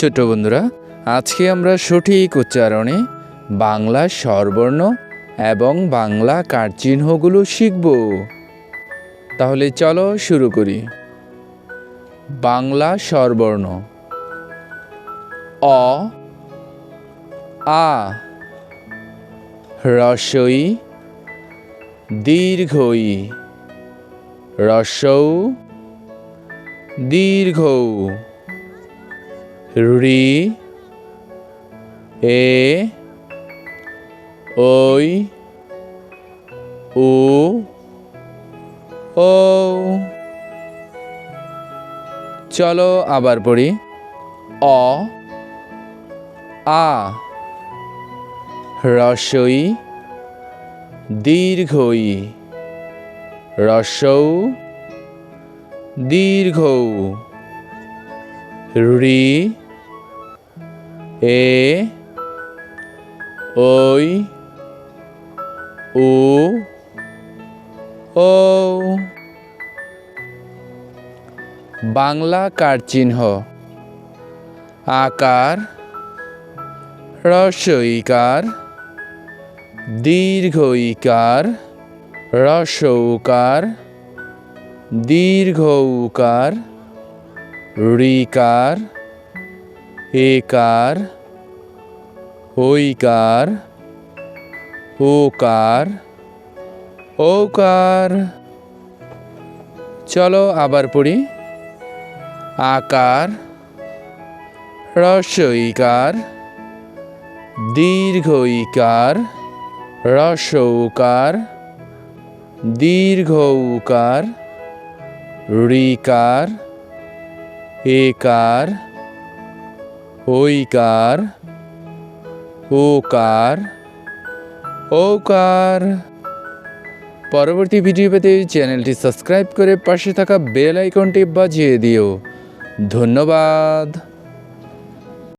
ছোট বন্ধুরা, আজকে আমরা সঠিক উচ্চারণে বাংলা স্বরবর্ণ এবং বাংলা কাঠচিহ্নগুলো শিখব। তাহলে চলো শুরু করি। বাংলা স্বরবর্ণ। অ, আ, রসই, দীর্ঘই। রসৌ, দীর্ঘ। রি এ, ওই ও ও। চলো আবার পড়ি। অ, আ। রসই দীর্ঘই। রসৌ দীর্ঘ। রি এ ওই ও ও। বাংলা কারচিহ্ন। আকার রসইকার দীর্ঘইকার রসৌকার দীর্ঘৌকার রিকার একার ঐকার ওকার ওকার চলো আবার পড়ি। আকার রসইকার দীর্ঘইকার রসৌকার দীর্ঘৌকার রিকার একার ঐকার ওকার ওকার পরবর্তী ভিডিও পেতে চ্যানেলটি সাবস্ক্রাইব করে পাশে থাকা বেল আইকনটি বাজিয়ে দিও। ধন্যবাদ।